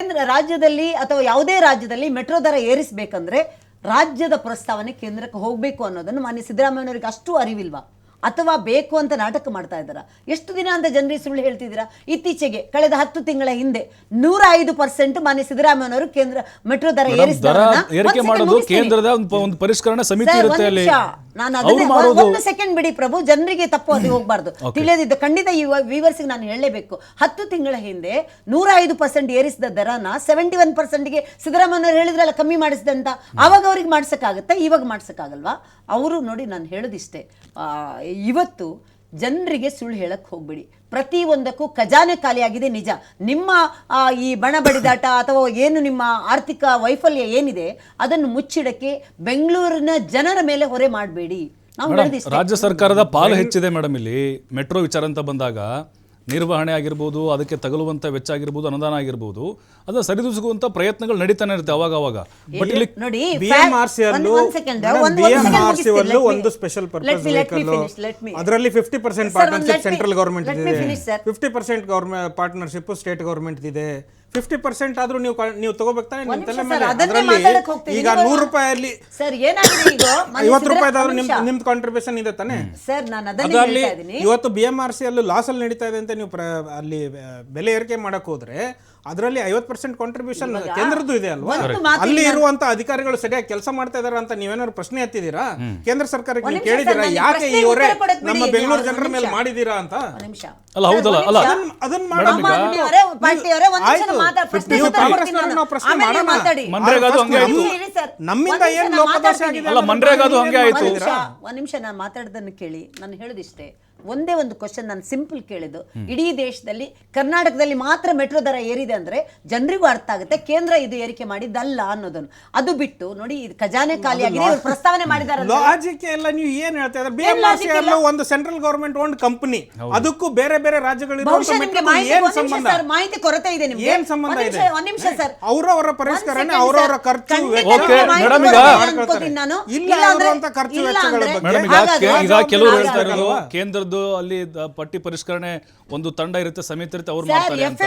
ಕೇಂದ್ರ ರಾಜ್ಯದಲ್ಲಿ ಅಥವಾ ಯಾವುದೇ ರಾಜ್ಯದಲ್ಲಿ ಮೆಟ್ರೋ ದರ ಏರಿಸಬೇಕಂದ್ರೆ ರಾಜ್ಯದ ಪ್ರಸ್ತಾವನೆ ಕೇಂದ್ರಕ್ಕೆ ಹೋಗಬೇಕು ಅನ್ನೋದನ್ನು ಮಾನ್ಯ ಸಿದ್ದರಾಮಯ್ಯನವರಿಗೆ ಅಷ್ಟು ಅರಿವಿಲ್ವಾ? ಅಥವಾ ಬೇಕು ಅಂತ ನಾಟಕ ಮಾಡ್ತಾ ಇದ್ದಾರಾ? ಎಷ್ಟು ದಿನ ಅಂತ ಜನರಿಗೆ ಸುಳ್ಳು ಹೇಳ್ತಿದ್ದೀರಾ? ಇತ್ತೀಚೆಗೆ ಕಳೆದ ಹತ್ತು ತಿಂಗಳ ಹಿಂದೆ ನೂರ ಐದು ಪರ್ಸೆಂಟ್ ಮಾನ್ಯ ಸಿದ್ದರಾಮಯ್ಯನವರು ಕೇಂದ್ರ ಮೆಟ್ರೋ ದರ ಏರಿಕೆ ಮಾಡೋದು ಕೇಂದ್ರದ ಒಂದು ಪರಿಷ್ಕರಣಾ ಸಮಿತಿ ಇರುತ್ತೆ ಅಲ್ಲಿ. ನಾನು ಅದನ್ನೇ ಒಂದು ಸೆಕೆಂಡ್ ಬಿಡಿ ಪ್ರಭು ಜನರಿಗೆ ತಪ್ಪು ಅದು ಹೋಗಬಾರ್ದು. ತಿಳಿಯದಿದ್ದ ಖಂಡಿತ ಈ ವ್ಯೂವರ್ಸ್ಗೆ ನಾನು ಹೇಳಲೇಬೇಕು. ಹತ್ತು ತಿಂಗಳ ಹಿಂದೆ ನೂರ ಐದು ಪರ್ಸೆಂಟ್ ಏರಿಸಿದ ದರನ ಸೆವೆಂಟಿ ಒನ್ ಪರ್ಸೆಂಟ್ಗೆ ಸಿದ್ದರಾಮಯ್ಯವ್ರು ಹೇಳಿದ್ರಲ್ಲ ಕಮ್ಮಿ ಮಾಡಿಸಿದೆ ಅಂತ ಅವಾಗ ಅವ್ರಿಗೆ ಮಾಡ್ಸಕ್ಕಾಗತ್ತಾ? ಇವಾಗ ಮಾಡ್ಸಕ್ಕಾಗಲ್ವಾ? ಅವರು ನೋಡಿ ನಾನು ಹೇಳೋದಿಷ್ಟೇ. ಇವತ್ತು ಜನರಿಗೆ ಸುಳ್ಳು ಹೇಳಕ್ಕೆ ಹೋಗ್ಬೇಡಿ. ಪ್ರತಿ ಒಂದಕ್ಕೂ ಖಜಾನೆ ಖಾಲಿಯಾಗಿದೆ ನಿಜ. ನಿಮ್ಮ ಈ ಬಣ ಬಡಿದಾಟ ಅಥವಾ ಏನು ನಿಮ್ಮ ಆರ್ಥಿಕ ವೈಫಲ್ಯ ಏನಿದೆ ಅದನ್ನು ಮುಚ್ಚಿಡಕ್ಕೆ ಬೆಂಗಳೂರಿನ ಜನರ ಮೇಲೆ ಹೊರೆ ಮಾಡಬೇಡಿ. ನಾವು ರಾಜ್ಯ ಸರ್ಕಾರದ ಪಾಲು ಹೆಚ್ಚಿದೆ ಮೇಡಮ್ ಇಲ್ಲಿ. ಮೆಟ್ರೋ ವಿಚಾರ ಅಂತ ಬಂದಾಗ ನಿರ್ವಹಣೆ ಆಗಿರ್ಬೋದು ಅದಕ್ಕೆ ತಗಲುವಂತ ವೆಚ್ಚ ಆಗಿರ್ಬೋದು ಅನುದಾನ ಆಗಿರ್ಬೋದು ಅದನ್ನ ಸರಿದೂಸುವಂಥ ಪ್ರಯತ್ನಗಳು ನಡೀತಾನೆ ಇರುತ್ತೆ ಅವಾಗ ಅವಾಗ. ಬಟ್ ಇಲ್ಲಿ ನೋಡಿ BMRC ಅಲ್ಲೂ BMRC ಅಲ್ಲೂ ಒಂದು ಸ್ಪೆಷಲ್ ಪರ್ಪಸ್ ವೆಹಿಕಲ್ ಅದರಲ್ಲಿ fifty percent partnership central government ಇದೆ. Fifty percent government partnership state government ಇದೆ. ಫಿಫ್ಟಿ ಪರ್ಸೆಂಟ್ ಆದ್ರೂ ನೀವು ನೀವು ತಗೋಬೇಕು ತಾನೆ? ನಿಮ್ಮ ತಲೆ ಮೇಲೆ. ಅದರಲ್ಲಿ ಈಗ ನೂರು ರೂಪಾಯಲ್ಲಿ ಸರ್ ಏನಾಗಿದೆ ಈಗ? ಐವತ್ತು ರೂಪಾಯಿದಾದ್ರೂ ನಿಮ್ ನಿಮ್ದು ಕಾಂಟ್ರಿಬ್ಯೂಷನ್ ಇದೆ ತಾನೆ? ಸರ್ ನಾನು ಅದನ್ನೇ ಅದರಲ್ಲಿ ಇವತ್ತು ಬಿ ಎಂ ಆರ್ ಸಿ ಅಲ್ಲೂ ಲಾಸ್ ಅಲ್ಲಿ ನಡೀತಾ ಇದೆ ಅಂತ ನೀವು ಅಲ್ಲಿ ಬೆಲೆ ಏರಿಕೆ ಮಾಡಕ್ ಹೋದ್ರೆ ಅದರಲ್ಲಿ ಐವತ್ತು ಪರ್ಸೆಂಟ್ ಕಾಂಟ್ರಿಬ್ಯೂಷನ್ ಕೇಂದ್ರದ್ದು ಇದೆ ಅಲ್ವಾ? ಅಲ್ಲಿ ಇರುವಂತ ಅಧಿಕಾರಿಗಳು ಸರಿಯಾಗಿ ಕೆಲಸ ಮಾಡ್ತಾ ಇದಾರ ಅಂತ ನೀವೇನಾದ್ರು ಪ್ರಶ್ನೆ ಎತ್ತಿದ್ದೀರಾ? ಕೇಂದ್ರ ಸರ್ಕಾರಕ್ಕೆ ನೀವು ಈ ಯಾಕೆ ಇವರೇ ನಮ್ಮ ಬೆಂಗಳೂರು ಜನರ ಮೇಲೆ ಮಾಡಿದೀರಾ ಅಂತ? ಒಂದ್ ನಿಮಿಷ. ಅಲ್ಲ ಹೌದಲ್ಲ ಅಲ್ಲ ಅದನ್ನ. ನಮ್ಮಿಂದ ಇರಿ ಸರ್. ಒಂದ್ ನಿಮಿಷ ಏನ್ ನಾನು ಲೋಪದೋಷ ಮಾತಾಡ್ತೀನಿ. ಆಗಿದೆ ಅಲ್ಲ, ಮನ್ರೇಗಾದು ಹಂಗೆ ಆಯ್ತು. ಒಂದ್ ನಿಮಿಷ ನಾನು ಮಾತಾಡೋದನ್ನು ಕೇಳಿ. ನಾನು ಹೇಳೋದಿಷ್ಟೇ. ಒಂದೇ ಒಂದು ಕ್ವಶನ್ ನಾನು ಸಿಂಪಲ್ ಕೇಳಿದ್ದು. ಇಡೀ ದೇಶದಲ್ಲಿ ಕರ್ನಾಟಕದಲ್ಲಿ ಮಾತ್ರ ಮೆಟ್ರೋ ದರ ಏರಿದೆ ಅಂದ್ರೆ ಜನರಿಗೂ ಅರ್ಥ ಆಗುತ್ತೆ ಕೇಂದ್ರ ಇದು ಏರಿಕೆ ಮಾಡಿದ್ದಲ್ಲ ಅನ್ನೋದನ್ನು. ಅದು ಬಿಟ್ಟು ನೋಡಿ ಇದು ಖಜಾನೆ ಖಾಲಿಯಾಗಿದೆ ಇವ್ರು ಪ್ರಸ್ತಾವನೆ ಮಾಡಿದ್ದಾರೆ ಲಾಜಿಕ್ ಎಲ್ಲ ನೀವು ಏನ್ ಹೇಳ್ತಾ ಇದ್ದಾರೆ? ಒಂದು ಸೆಂಟ್ರಲ್ ಗವರ್ಮೆಂಟ್ ಓನ್ ಕಂಪನಿ ಅದಕ್ಕೂ ಬೇರೆ ಬೇರೆ ರಾಜ್ಯಗಳು ಮಾಹಿತಿ ಏನ್ ಒಂದ್ ನಿಮಿಷ ಸಂಬಂಧ? ಸರ್ ಮಾಹಿತಿ ಕೊರತೆ ಇದೆ ನಿಮ್ಗೆ. ಏನ್ ಸಂಬಂಧ ಇದೆ? ನಿಮಿಷ, ಒಂದ್ ನಿಮಿಷ ಸರ್. ಅವರವರ ಪರಿಷ್ಕರಣೆ ಅವರವರ ಖರ್ಚು. ಇಲ್ಲ ಅಂದ್ರೆ- ಕೆಲವರು ಹೇಳ್ತಾ ಇರೋದು? ಕೇಂದ್ರದ್ದು ಅಲ್ಲಿ ಪಟ್ಟಿ ಪರಿಷ್ಕರಣೆ ಒಂದು ತಂಡ ಇರುತ್ತೆ ಸಮಿತಿ ಇರುತ್ತೆ ಅವ್ರು ಮಾಡ್ತಾರೆ ಅಂತ.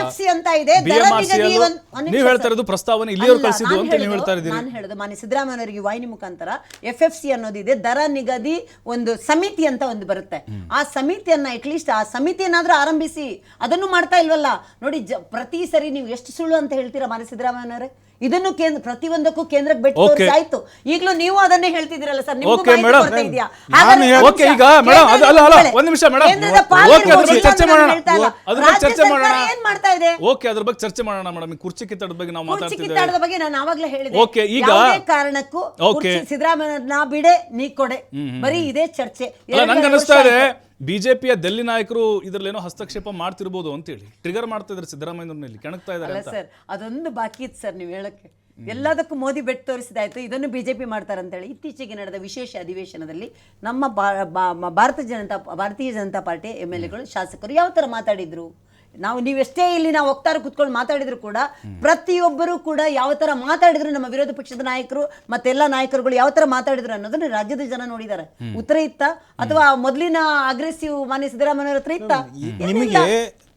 ಇದೆ, ನೀವು ಹೇಳ್ತಾ ಇರೋದು ಪ್ರಸ್ತಾವನೆ ಇಲ್ಲಿಯವ್ರು ಅಲ್ಲ, ಕಳಿಸಿದ್ದು ಅಂತ ನೀವು ಹೇಳ್ತಾ ಇದ್ದೀರಿ. ನಾನು ಹೇಳೋದು. ಮಾನ್ಯ ಸಿದ್ದರಾಮಯ್ಯನವರಿಗೆ ವಾಹಿನಿ ಮುಖಾಂತರ ಎಫ್ ಎಫ್ ಸಿ ಅನ್ನೋದಿದೆ. ದರ ನಿಗದಿ ಒಂದು ಸಮಿತಿ ಅಂತ ಒಂದು ಬರುತ್ತೆ. ಆ ಸಮಿತಿಯನ್ನ ಅಟ್ಲೀಸ್ಟ್ ಆ ಸಮಿತಿಯನ್ನಾದ್ರೂ ಆರಂಭಿಸಿ. ಅದನ್ನು ಮಾಡ್ತಾ ಇಲ್ವಲ್ಲ? ನೋಡಿ ಪ್ರತಿ ಸರಿ ನೀವು ಎಷ್ಟು ಸುಳ್ಳು ಅಂತ ಹೇಳ್ತೀರಾ ಮಾನ್ಯ ಸಿದ್ದರಾಮಯ್ಯನವರೇ? ಇದನ್ನು ಕೇಂದ್ರ ಪ್ರತಿಯೊಂದಕ್ಕೂ ಕೇಂದ್ರಕ್ಕೆ ಬೆಟ್ಟು Okay. ಆಯ್ತು ಈಗಲೂ ನೀವು ಅದನ್ನೇ ಹೇಳ್ತಿದ್ದೀರಲ್ಲ ಸರ್ ನಿಮ್ಗೂ Okay, ಮಾಹಿತಿ madam. ಕೊರತೆ ಇದೆಯಾ? ನಾನು ಹಾಗಾದ್ರೆ Okay, ಈಗ madam, ಅದು- ಅಲ್ಲ, ಅಲ್ಲ, ಒಂದ್ ನಿಮಿಷ madam. ಕೇಂದ್ರದ Okay, ಅದ್ರ ಬಗ್ಗೆ ಚರ್ಚೆ ಮಾಡೋಣ. ಅದ್ರ ಬಗ್ಗೆ ಚರ್ಚೆ ಮಾಡೋಣ. ಏನ್ ಮಾಡ್ತಾ ಇದೆ ಓಕೆ ಅದ್ರ ಬಗ್ಗೆ ಚರ್ಚೆ ಮಾಡೋಣ ಮೇಡಮ್ ಕುರ್ಚಿ ಕಿತ್ತಾಡದ ಬಗ್ಗೆ ನಾವು ಕುರ್ಚಿ ಮಾತಾಡ್ತಿದ್ದೇವೆ ಬಗ್ಗೆ ನಾನು ಆವಾಗ್ಲೇ ಹೇಳಿದೆ ಓಕೆ ಈಗ- ಯಾವುದೇ ಕಾರಣಕ್ಕೂ Okay. ಕುರ್ಚಿ ಸಿದ್ದರಾಮಯ್ಯ ನಾ ಬಿಡೆ ನೀ ಕೊಡೆ ಬರೀ ಇದೇ ಚರ್ಚೆ ಅಲ್ಲ ನಂಗೆ ವರ್ಷ ಅನಿಸ್ತಾ ಇದೆ ಆಯ್ತು. ಬಿಜೆಪಿಯ ದೆಲ್ಲಿ ನಾಯಕರು ಏನೋ ಹಸ್ತಕ್ಷೇಪ ಮಾಡ್ತಿರ್ಬೋದು ಅಂತೇಳಿ. ಟ್ರಿಗರ್ ಮಾಡ್ತಾ ಇದ್ದಾರೆ ಸಿದ್ದರಾಮಯ್ಯನಲ್ಲಿ ಕೆಣಕ್ತಾ ಇದ್ದಾರೆ ಅಲ್ಲ ಅಂತ. ಸರ್ ಅದೊಂದು ಬಾಕಿ ಇತ್ತು ಸರ್ ನೀವು ಹೇಳಕ್ಕೆ. ಎಲ್ಲದಕ್ಕೂ ಮೋದಿ ಬೆಟ್ಟು ತೋರಿಸಿದಾಯ್ತು ಇದನ್ನು ಬಿಜೆಪಿ ಮಾಡ್ತಾರೆ ಅಂತೇಳಿ ಇತ್ತೀಚೆಗೆ ನಡೆದ ವಿಶೇಷ ಅಧಿವೇಶನದಲ್ಲಿ ನಮ್ಮ ಬಾ- ಬಾ- ಮ- ಭಾರತೀಯ ಜನತಾ ಭಾರತೀಯ ಜನತಾ ಪಾರ್ಟಿ ಎಂ ಎಲ್ ಎಗಳು ಶಾಸಕರು ಯಾವ ಥರ ಮಾತಾಡಿದ್ರು? ನಾವು ನೀವೆಷ್ಟೇ ಇಲ್ಲಿ ನಾವು ವಕ್ತಾರ ಕುತ್ಕೊಂಡು ಮಾತಾಡಿದ್ರು ಕೂಡ ಪ್ರತಿಯೊಬ್ಬರು ಕೂಡ ಯಾವ ಥರ ಮಾತಾಡಿದ್ರು ನಮ್ಮ ವಿರೋಧ ಪಕ್ಷದ ನಾಯಕರು ಮತ್ತೆಲ್ಲ ನಾಯಕರುಗಳು ಯಾವ ಥರ ಮಾತಾಡಿದ್ರು ಅನ್ನೋದನ್ನ ರಾಜ್ಯದ ಜನ ನೋಡಿದ್ದಾರೆ. ಉತ್ತರ ಇತ್ತ? ಅಥವಾ ಮೊದಲಿನ ಅಗ್ರೆಸಿವ್ ಮಾನ್ಯ ಸಿದ್ದರಾಮಯ್ಯ ಹತ್ರ ಇತ್ತ? ನಿಮಗೆ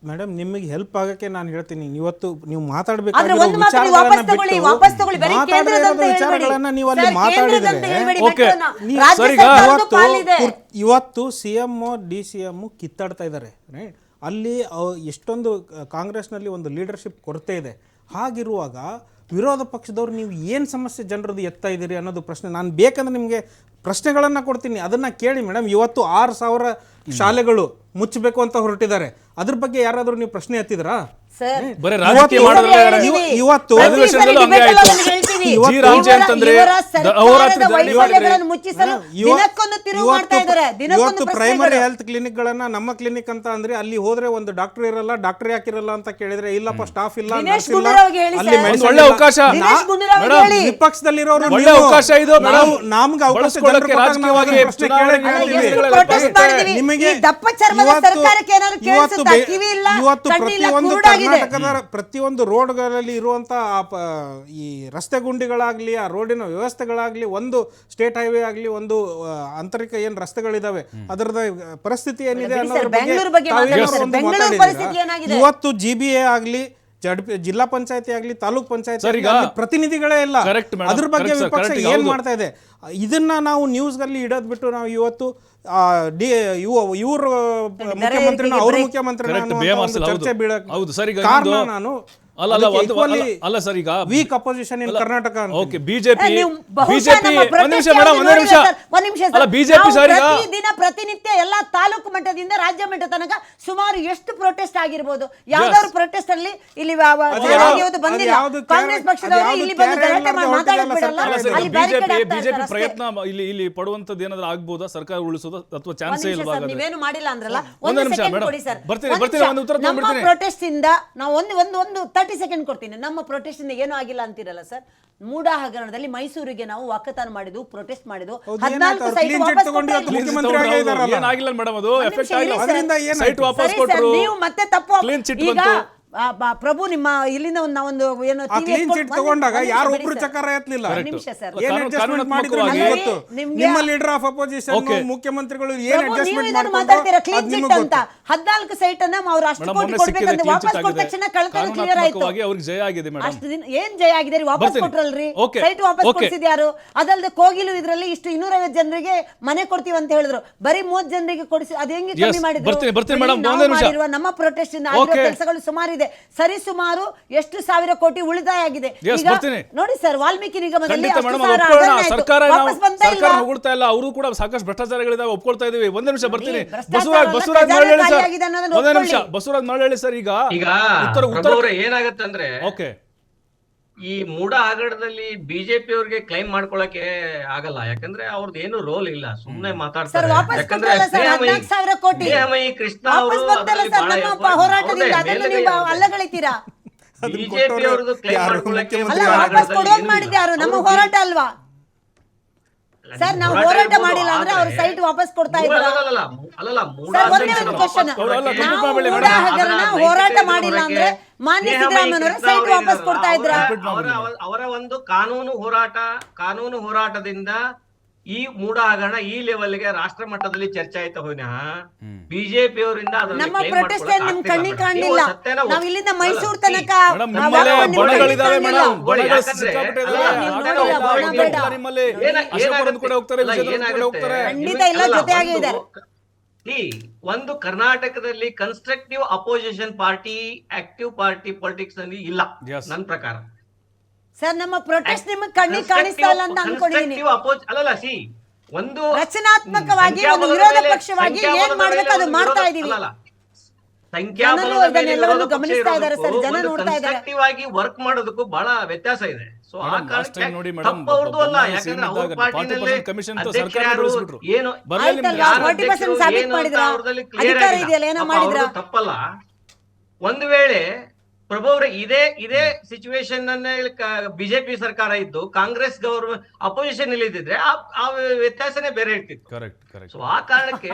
ಮೇಡಮ್ ನಿಮಗೆ ಹೆಲ್ಪ್ ಆಗಕ್ಕೆ ನಾನು ಹೇಳ್ತೀನಿ. ಇವತ್ತು ನೀವು ಮಾತಾಡಬೇಕು ವಿಚಾರಗಳನ್ನ ನೀವು ಅಲ್ಲಿ ಮಾತಾಡಿದ್ರೆ ಇವತ್ತು C M D C M ಕಿತ್ತಾಡ್ತಾ ಇದ್ದಾರೆ. ರೈಟ್ ಅಲ್ಲಿ ಎಷ್ಟೊಂದು ಕಾಂಗ್ರೆಸ್ನಲ್ಲಿ ಒಂದು ಲೀಡರ್ಶಿಪ್ ಕೊರತೆ ಇದೆ. ಹಾಗಿರುವಾಗ ವಿರೋಧ ಪಕ್ಷದವ್ರು ನೀವು ಏನು ಸಮಸ್ಯೆ ಜನರದ್ದು ಎತ್ತಾ ಇದ್ದೀರಿ ಅನ್ನೋದು ಪ್ರಶ್ನೆ. ನಾನು ಬೇಕಂದ್ರೆ ನಿಮಗೆ ಪ್ರಶ್ನೆಗಳನ್ನು ಕೊಡ್ತೀನಿ. ಅದನ್ನ ಕೇಳಿ ಮೇಡಮ್ ಇವತ್ತು ಆರು ಸಾವಿರ ಶಾಲೆಗಳು ಮುಚ್ಚಬೇಕು ಅಂತ ಹೊರಟಿದ್ದಾರೆ. ಅದ್ರ ಬಗ್ಗೆ ಯಾರಾದರೂ ನೀವು ಪ್ರಶ್ನೆ ಎತ್ತಿದ್ರಾ? ಸರ್, ಬರೀ ರಾಜಕೀಯ ಇವತ್ತು- ಜಿ ರಾಮ್ಜಿ ಅಂತಂದ್ರೆ ವೈಫಲ್ಯಗಳನ್ನು ಮುಚ್ಚಿಸಲು ದಿನಕ್ಕೊಂದು ತಿರುವು ಮಾಡ್ತಾ ಇದ್ದಾರೆ ದಿನಕ್ಕೊಂದು ಪ್ರೈಮರಿ ಹೆಲ್ತ್ ಕ್ಲಿನಿಕ್ ಗಳನ್ನ ನಮ್ಮ ಕ್ಲಿನಿಕ್ ಅಂತ ಅಂದ್ರೆ ಅಲ್ಲಿ ಹೋದ್ರೆ ಒಂದು ಡಾಕ್ಟರ್ ಇರಲ್ಲ ಡಾಕ್ಟರ್ ಯಾಕಿರಲ್ಲ ಅಂತ ಕೇಳಿದ್ರೆ ಇಲ್ಲಪ್ಪ ಸ್ಟಾಫ್ ಇಲ್ಲ ದಿನೇಶ್ nurse ಇಲ್ಲ, ಗುಂಡೂರಾವ್ಗೆ ಹೇಳಿ ಅಲ್ಲಿ ಸರ್. ಒಂದು ಒಳ್ಳೆ ಅವಕಾಶ. ದಿನೇಶ್ ಗುಂಡೂರಾವ್ಗೆ ಮೇಡಮ್, ಹೇಳಿ. ವಿಪಕ್ಷದಲ್ಲಿರೋರು ಒಳ್ಳೆ ನೀವು- ಅವಕಾಶ ಇದು ಮೇಡಮ್. ನಾವು- ನಮ್ಗೆ ಅವಕಾಶ ಬಳಸ್ಕೊಳ್ಳಕ್ಕೆ ಜನರು ಕೊಟ್ಟಾಗ ನಾವು ರಾಜಕೀಯವಾಗಿ ಪ್ರಶ್ನೆ ಚುನಾವಣೆ ಕೇಳೇ ಅಲ್ಲ, ಕೇಳ್ತೀವಿ. ಎಷ್ಟು ನಿಮಗೆ protest ಮಾಡಿದೀವಿ. ನಿಮಗೆ ಈ ದಪ್ಪ ಚರ್ಮದ ಇವತ್ತು- ಸರ್ಕಾರಕ್ಕೆ ಏನಾದ್ರು ಇವತ್ತು ಕೇಳಿಸುತ್ತಾ? ಬೆ- ಕಿವಿ ಇಲ್ಲ, ಇವತ್ತು ಕಣ್ಣಿಲ್ಲ, ಪ್ರತಿಯೊಂದು ಕುರುಡಾಗಿದೆ. ಕರ್ನಾಟಕದ ಪ್ರತಿಯೊಂದು ರೋಡ್ಗಳಲ್ಲಿ ಇರುವಂತ ಆ ಪ- ಈ ರಸ್ತೆ ಗುಂಡಿಗಳಾಗ್ಲಿ ಆ ರೋಡಿನ ವ್ಯವಸ್ಥೆಗಳಾಗಲಿ ಒಂದು ಸ್ಟೇಟ್ ಹೈವೇ ಆಗಲಿ ಒಂದು ಅಂತರಿಕ ಆಂತರಿಕ ಏನ್ ರಸ್ತೆಗಳಿದಾವೆ ಅದರದ ಪರಿಸ್ಥಿತಿ ಏನಿದೆ ಅನ್ನೋದ್ರ ಬಗ್ಗೆ ಬೆಂಗಳೂರು ಬಗ್ಗೆ ತಾವೇನಾದ್ರು ಮಾತಾಡಿ ಸರ್. ಒಂದು ಬೆಂಗಳೂರು ಪರಿಸ್ಥಿತಿ ಏನಾಗಿದೆ? ಇವತ್ತು ಜಿ ಬಿ ಎ ಆಗಲಿ ಜಡ್ ಜಿಲ್ಲಾ ಪಂಚಾಯತಿ ಆಗಲಿ ತಾಲೂಕ್ ಪಂಚಾಯತಿ ಪ್ರತಿನಿಧಿಗಳೇ ಇಲ್ಲ ಅದ್ರ ಬಗ್ಗೆ ವಿಪಕ್ಷ ಏನ್ ಮಾಡ್ತಾ ಇದೆ ಇದನ್ನ ನಾವು ನ್ಯೂಸ್ ಅಲ್ಲಿ ಇಡೋದ್ ಬಿಟ್ಟು ನಾವು ಇವತ್ತು ಆ, ಡಿ ಇವರು ಮುಖ್ಯಮಂತ್ರಿ ಅವ್ರ ಮುಖ್ಯಮಂತ್ರಿ. ಚರ್ಚೆ ಬೀಳಕ್ಕೆ ಹೌದು, ಸರ್, ಕಾರಣ ನಾನು ಅಲ್ಲ, ಅಲ್ಲ, ಒಂದು- ಅಲ್ಲ, ಅಲ್ಲ, ಸರ್, ಈಗ- ವೀಕ್ ಅಪೋಸಿಷನ್ ಇನ್ ಕರ್ನಾಟಕ ಅಂತ ಓಕೆ ಬಿಜೆಪಿ ಬಿಜೆಪಿ ಒಂದ್ ನಿಮಿಷ ಮೇಡಮ್ ಒಂದು ನಿಮಿಷ. ಒಂದ್ ನಿಮಿಷ ಸರ್. ಅಲ್ಲ ಬಿಜೆಪಿ ಸರ್ ಈಗ ದಿನ ಪ್ರತಿನಿತ್ಯ ಎಲ್ಲಾ ತಾಲೂಕು ಮಟ್ಟದಿಂದ ರಾಜ್ಯ ಮಟ್ಟ ತನಕ ಸುಮಾರು ಎಷ್ಟು ಪ್ರೊಟೆಸ್ಟ್ ಆಗಿರ್ಬೋದು? ಯಾವ್ದಾದ್ರು ಪ್ರೊಟೆಸ್ಟ್ ಅಲ್ಲಿ ಇಲ್ಲಿ ಬಂದಿಲ್ಲ. ಕಾಂಗ್ರೆಸ್ ಪಕ್ಷದವರು ಇಲ್ಲಿ ಬಂದು ಗಲಾಟೆ ಮಾಡಿ ಮಾತಾಡಕ್ ಬಿಡಲ್ಲ ಅಲ್ಲ ಬಿಜೆಪಿ ಬಿಜೆಪಿ ಪ್ರಯತ್ನ ಇಲ್ಲಿ ಇಲ್ಲಿ ಪಡುವಂತದ್ದು ಏನಾದ್ರು ಆಗ್ಬೋದಾ? ಸರ್ಕಾರ ಉಳಿಸೋದು ಅಥವಾ ಚಾನ್ಸ್ ಇಲ್ವಾ ನೀವೇನು ಮಾಡಿಲ್ಲ ಅಂದ್ರಲ್ಲ? ಒಂದೇ ಸೆಕೆಂಡ್ ಮೇಡಮ್. ಕೊಡಿ ಸರ್. ಬರ್ತೀನಿ, ಬರ್ತೀನಿ, ಒಂದು ಉತ್ತರ ನಮ್ಮ ತಗೊಂಡ್ಬಿಡ್ತೀನಿ. ಪ್ರೊಟೆಸ್ಟ್ ಇಂದ ನಾವು ಒಂದು ಒಂದು ಒಂದು ತರ್ಟಿ ಸೆಕೆಂಡ್ ಕೊಡ್ತೀನಿ ನಮ್ಮ ಪ್ರೊಟೆಸ್ಟ್ ಇಂದ ಏನೂ ಆಗಿಲ್ಲ ಅಂತೀರಲ್ಲ ಸರ್ ಮೂಡ ಹಗರಣದಲ್ಲಿ ಮೈಸೂರಿಗೆ ನಾವು ವಾಕತಾನ ಮಾಡಿದ್ವು ಪ್ರೊಟೆಸ್ಟ್ ಮಾಡಿದ್ವು ಹೌದು, ಹದಿನಾಲ್ಕು? ಸೈಟ್ ವಾಪಸ್ ತಗೊಂಡು ಕೊಟ್ರೆ ಇವತ್ತು ಇಲ್ಲಿ. ಮುಖ್ಯಮಂತ್ರಿ ಆಗೇ ಇದಾರಲ್ಲ. ಏನಾಗಿಲ್ಲ ಮೇಡಮ್ ಅದು ಒಂದ್ ಎಫೆಕ್ಟ್ ನಿಮಿಷ ಆಗಿಲ್ಲ ಸರ್. ಅದರಿಂದ ಏನಾಯ್ತು? ಸೈಟ್ ವಾಪಸ್ ಸರಿ ಸರ್, ಕೊಟ್ಟರು ನೀವು ಮತ್ತೆ ತಪ್ಪು ಈಗ ಪ್ರಭು ನಿಮ್ಮ ಇಲ್ಲಿಂದ ಒಂದು ನಾವೊಂದು ಏನು ಕ್ಲೀನ್ ಚಿಟ್ ತಗೊಂಡಾಗ ಯಾರು ಒಬ್ರು. ಚಕಾರ ಎತ್ತಲಿಲ್ಲ ನಿಮಿಷ ಸರ್. ಏನ್ ಅಡ್ಜಸ್ಟ್ಮೆಂಟ್ ಮಾಡಿದ್ರು ನನಗೆ ಗೊತ್ತು. ನಿಮ್ಮ ಲೀಡರ್ ಆಫ್ ಅಪೋಸಿಷನ್ ಮುಖ್ಯಮಂತ್ರಿಗಳು ಏನ್ ಅಡ್ಜಸ್ಟ್ಮೆಂಟ್ ಇದನ್ನ ಮಾತಾಡ್ತೀರಾ? ಕ್ಲೀನ್ ಚಿಟ್ ಅಂತ ಗೊತ್ತು. ಹದಿನಾಲ್ಕು ಸೈಟ್ ಅನ್ನ ಅವ್ರು ಅಷ್ಟು ಮೇಡಮ್ ಕೋಟಿ ಮೊನ್ನೆ ಕೊಡ್ಬೇಕಂತ ವಾಪಸ್ ಕೊಟ್ಟ ತಕ್ಷಣ ಕಳ್ತನ ಕ್ಲಿಯರ್ ಆಯ್ತು. ಅವ್ರಿಗೆ ಜಯ ಆಗಿದೆ ಮೇಡಮ್. ಅಷ್ಟು ದಿನ ಏನ್ ಜಯ ಆಗಿದೆ ರೀ? ವಾಪಸ್. ಕೊಟ್ರಲ್ರಿ? ಸೈಟ್ ವಾಪಸ್ ಕೊಟ್ಟಿದ್ಯಾರು ಕೊಡಿಸಿದ್ಯಾರು ಅದಲ್ಲದೆ ಕೋಗಿಲು ಇದ್ರಲ್ಲಿ ಇಷ್ಟು ಇನ್ನೂರೈವತ್ತು ಜನರಿಗೆ ಮನೆ ಕೊಡ್ತೀವಿ ಅಂತ ಹೇಳಿದ್ರು. ಬರೀ ಮೂವತ್ ಜನರಿಗೆ ಕೊಡಿಸಿ ಅದ್ ಹೆಂಗೆ ಕಮ್ಮಿ ಮಾಡಿದ್ರು? ಬರ್ತೀನಿ, ಬರ್ತೀನಿ ನಾವು ಒಂದೇ ನಿಮಿಷ. ನಮ್ಮ ಪ್ರೊಟೆಸ್ಟ್ ಇಂದ ಆಗಿರೋ. ಕೆಲಸಗಳು ಸುಮಾರಿದೆ. ಸರಿ ಸುಮಾರು ಎಷ್ಟು ಸಾವಿರ ಕೋಟಿ ಉಳಿತಾಯ ಆಗಿದೆ ಈಗ ನೋಡಿ ಸರ್ ವಾಲ್ಮೀಕಿ ನಿಗಮದಲ್ಲಿ? ಹೊಗಳ್ತಾ ಇಲ್ಲ. ಅವರು ಕೂಡ ಸಾಕಷ್ಟು ಭ್ರಷ್ಟಾಚಾರಗಳಿದಾವೆ ಒಪ್ಕೊಳ್ತಾ ಇದೀವಿ ಒಂದೇ ನಿಮಿಷ ಬರ್ತೀನಿ. ಬಸವರಾಜ್ ಬಸವರಾಜ್ ಮರಳಿ ಸರ್. ಒಂದೇ ನಿಮಿಷ. ಬಸವರಾಜ್ ಮರಳಿ ಸರ್ ಈಗ ಈಗ ಉತ್ತರ ಉತ್ತರ ಏನಾಗುತ್ತೆ ಅಂದ್ರೆ ಓಕೆ. ಈ ಮೂಡ ಆಗಡದಲ್ಲಿ ಬಿಜೆಪಿ ಅವ್ರಿಗೆ ಕ್ಲೈಮ್ ಮಾಡ್ಕೊಳಕ್ಕೆ ಆಗಲ್ಲ. ಯಾಕಂದ್ರೆ ಅವ್ರದ್ದು ಏನು ರೋಲ್ ಇಲ್ಲ. ಸುಮ್ನೆ ಮಾತಾಡ್ತಾರೆ. ಯಾಕಂದ್ರೆ ಕೃಷ್ಣ ಅವರು ಬಿಜೆಪಿ ಅವ್ರದ್ದು ಕ್ಲೈಮ್ ಮಾಡ್ಕೊಳಕ್ಕೆ ನಮ್ಮ ಹೋರಾಟ ಅಲ್ವಾ? ಸರ್ ನಾವು ಹೋರಾಟ ಮಾಡಿಲ್ಲ ಅಂದ್ರೆ ಅವ್ರ ಸೈಟ್ ವಾಪಸ್ ಕೊಡ್ತಾ ಇದ್ರು. ಸರ್, ಒಂದೇ ಒಂದು. ಅಲ್ಲ, ನಾವು ಹಗರಣ ಹೋರಾಟ ಮಾಡಿಲ್ಲ ಅಂದ್ರೆ ಮಾನ್ಯ ಸಿದ್ದರಾಮಯ್ಯನವರ ಸೈಟ್ ವಾಪಸ್ ಕೊಡ್ತಾ ಇದ್ರ. ಅವರ ಒಂದು ಕಾನೂನು ಹೋರಾಟ ಕಾನೂನು ಹೋರಾಟದಿಂದ ಈ ಮೂಡ ಆಗೋಣ ಈ ಲೆವೆಲ್ಗೆ ರಾಷ್ಟ್ರ ಮಟ್ಟದಲ್ಲಿ ಚರ್ಚೆ ಆಯ್ತಾ ಹೋಯ್ನ ಬಿಜೆಪಿ ಅವರಿಂದ ನಮ್ಮ ಪ್ರೊಟೆಸ್ಟ್ ಏನ್ ನಿಮ್ ಕಣ್ಣಿಗೆ ಕಾಣಲಿಲ್ಲ. ನಾವ್ ಇಲ್ಲಿಂದ ಮೈಸೂರು ತನಕ ಖಂಡಿತ. ಈ ಒಂದು ಕರ್ನಾಟಕದಲ್ಲಿ constructive opposition party active party politics ಅಲ್ಲಿ ಇಲ್ಲ. ನನ್ನ ಪ್ರಕಾರ. ಸರ್ ನಮ್ಮ ಪ್ರೊಟೆಸ್ಟ್ ನಿಮಗೆ ಕಣ್ಣಿಗೆ ಕಾಣಿಸ್ತಾ ಇಲ್ಲ ಅಂತ ಅನ್ಕೊಂಡಿದ್ದೀನಿ ಅಲ್ಲಲ್ಲ ಸಿ ಒಂದು ರಚನಾತ್ಮಕವಾಗಿ ಒಂದು ವಿರೋಧ ಪಕ್ಷವಾಗಿ ಏನ್ ಮಾಡ್ಬೇಕು ಅದು ಮಾಡ್ತಾ ಇದೀವಿ ಜನರು ಗಮನಿಸ್ತಾ ಇದ್ದಾರೆ ಸರ್, ಜನ ನೋಡ್ತಾ ಇದ್ದಾರೆ. ವರ್ಕ್ ಮಾಡೋದಕ್ಕೂ ಬಹಳ ವ್ಯತ್ಯಾಸ ಇದೆ. ಸೊ ಆ ಕಾರಣಕ್ಕೆ ನೋಡಿ ಅಲ್ಲ ಯಾಕಂದ್ರೆ ಅವ್ರ ಪಾರ್ಟಿನಲ್ಲಿ 40% commission ಅಂತ ಅಧ್ಯಕ್ಷರು ಸರ್ಕಾರ ಏನು ಬರ್ಲೇ ಆಯ್ತಲ್ಲ, ನಿಮ್ಗೆ ಯಾರು 40% ಸಾಬೀತು ಏನು ಅಂತ ಮಾಡಿದ್ರಾ? ಅಧಿಕಾರ ಇದೆಯಲ್ಲ, ಏನೋ ಮಾಡಿದ್ರು? ತಪ್ಪಲ್ಲ. ಒಂದು ವೇಳೆ ಪ್ರಭು ಅವ್ರೆ ಇದೇ ಇದೇ ಸಿಚುವೇಶನ್ ಬಿಜೆಪಿ ಸರ್ಕಾರ ಇದ್ದು ಕಾಂಗ್ರೆಸ್ ಗೌರ್ಮೆಂಟ್ ಅಪೋಸಿಷನ್ ಇಲ್ಲಿದ್ರೆ ಆ ವ್ಯತ್ಯಾಸನೇ ಬೇರೆ ಇರ್ತಿತ್ತು. ಕರೆಕ್ಟ್ ಕರೆಕ್ಟ್ ಸೊ ಆ ಕಾರಣಕ್ಕೆ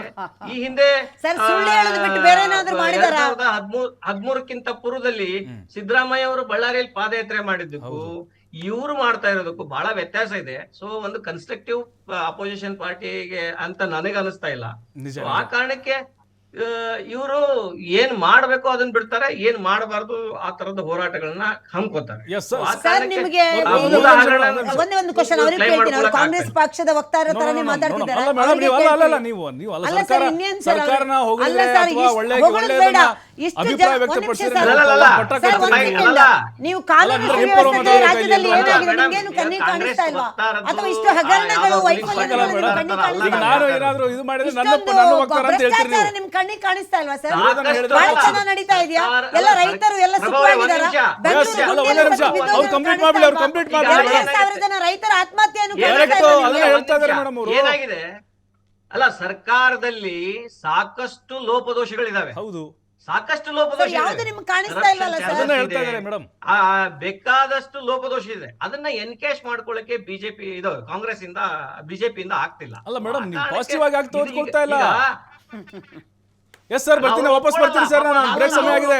ಈ ಹಿಂದೆ? ಹದ್ಮೂರ್ ಹದ್ಮೂರಕ್ಕಿಂತ ಪೂರ್ವದಲ್ಲಿ ಸಿದ್ದರಾಮಯ್ಯ ಅವರು ಬಳ್ಳಾರಿಯಲ್ಲಿ ಪಾದಯಾತ್ರೆ ಮಾಡಿದ್ದಕ್ಕೂ ಇವ್ರು ಮಾಡ್ತಾ ಇರೋದಕ್ಕೂ ಬಹಳ ವ್ಯತ್ಯಾಸ ಇದೆ. ಸೊ ಒಂದು ಕನ್ಸ್ಟ್ರಕ್ಟಿವ್ ಅಪೋಸಿಷನ್ ಪಾರ್ಟಿಗೆ ಅಂತ ನನಗೆ ಅನಿಸ್ತಾ ಇಲ್ಲ ಆ ಕಾರಣಕ್ಕೆ ಇವರು ಏನ್ ಮಾಡ್ಬೇಕು ಅದನ್ನ ಬಿಡ್ತಾರೆ ಏನ್ ಮಾಡಬಾರ್ದು ಆ ತರದ ಹೋರಾಟಗಳನ್ನ ಹಮ್ಕೋತಾರೆ. ಕಾಂಗ್ರೆಸ್ ಪಕ್ಷದ ವಕ್ತಾರ ತರಾನೇ ನೀವು ರಾಜ್ಯದಲ್ಲಿ ಅಥವಾ ಇಷ್ಟು ಹಗರಣಗಳು ವೈಫಲ್ಯಗಳು? ನಾನು ಏನಾದ್ರು ಇದು ಮಾಡಿದ್ರೆ ನನ್ನ ನನ್ನ ಅಂತ ಕಣ್ಣಿಗೆ ಕಾಣಿಸ್ತಾ ಇಲ್ವಾ ಸರ್ ಹೇಳಿದ್ರೆ ಬಹಳ ಅಲ್ಲ. ಚೆನ್ನಾಗಿ ನಡೀತಾ ಇದೆಯಾ ಎಲ್ಲ ರೈತರು ಎಲ್ಲ ಪ್ರಭು ಅವರೇ, ಒಂದ್ ಸುಖವಾಗಿದ್ದಾರಾ ನಿಮಿಷ. ಬೆಂಗಳೂರು Yes, ಒಂದೇ ಗುಂಡಿಯಲ್ಲಿ ನಿಮಿಷ. ಬಿದ್ದೋಗಿರೋದು ಅವ್ರು complete ಕಾಣಿಸ್ತಾ ಮಾಡ್ಲಿ, ಅವ್ರು ಇಲ್ವಾ? complete ಮಾಡ್ಲಿ. ಎರಡೂವರೆ ಸಾವಿರ ಜನ ರೈತರ ಆತ್ಮಹತ್ಯೆಯನ್ನು ಏನಾಗಿದೆ? Correct, ಇಲ್ವಾ ಅದನ್ನ ನಿಮ್ಗೆ? ಹೇಳ್ತಾ ಇದ್ದಾರೆ ಮೇಡಮ್ ಅವರು ಏನಾಗಿದೆ ಅಲ್ಲ ಸರ್ಕಾರದಲ್ಲಿ ಸಾಕಷ್ಟು ಲೋಪದೋಷಗಳಿದಾವೆ ಹೌದು ಸಾಕಷ್ಟು ಲೋಪದೋಷ ಸರ್, ಯಾವ್ದು ಇದೆ. ನಿಮ್ಗೆ ಕಾಣಿಸ್ತಾ Corruption ಇಲ್ವಲ್ಲ ಸರ್? ಅದನ್ನ ಹೇಳ್ತಾ ಇದ್ದಾರೆ ಮೇಡಮ್ ಆ, ಬೇಕಾದಷ್ಟು ಲೋಪದೋಷ ಇದೆ ಅದನ್ನ ಎನ್ಕೇಶ್ ಮಾಡ್ಕೊಳ್ಳಕ್ಕೆ ಬಿಜೆಪಿ ಇದು ಕಾಂಗ್ರೆಸ್ ಇಂದ ಬಿಜೆಪಿ ಇಂದ ಆಗ್ತಿಲ್ಲ ಅಲ್ಲ ಮೇಡಮ್, ಆ ನೀವು ಕಾರಣಕ್ಕೆ positive ಆಗಿ ಯಾಕೆ ಇದು ಈಗ- ತೋರಿಸ್ಕೊಳ್ತಾ ಇಲ್ಲ? ಈಗ ಎಸ್ ಸರ್ ಬರ್ತೀನಿ ವಾಪಸ್ ಬರ್ತೀನಿ ಸರ್ ನಾನು ಬ್ರೇಕ್ ಸಮಯ ಆಗಿದೆ.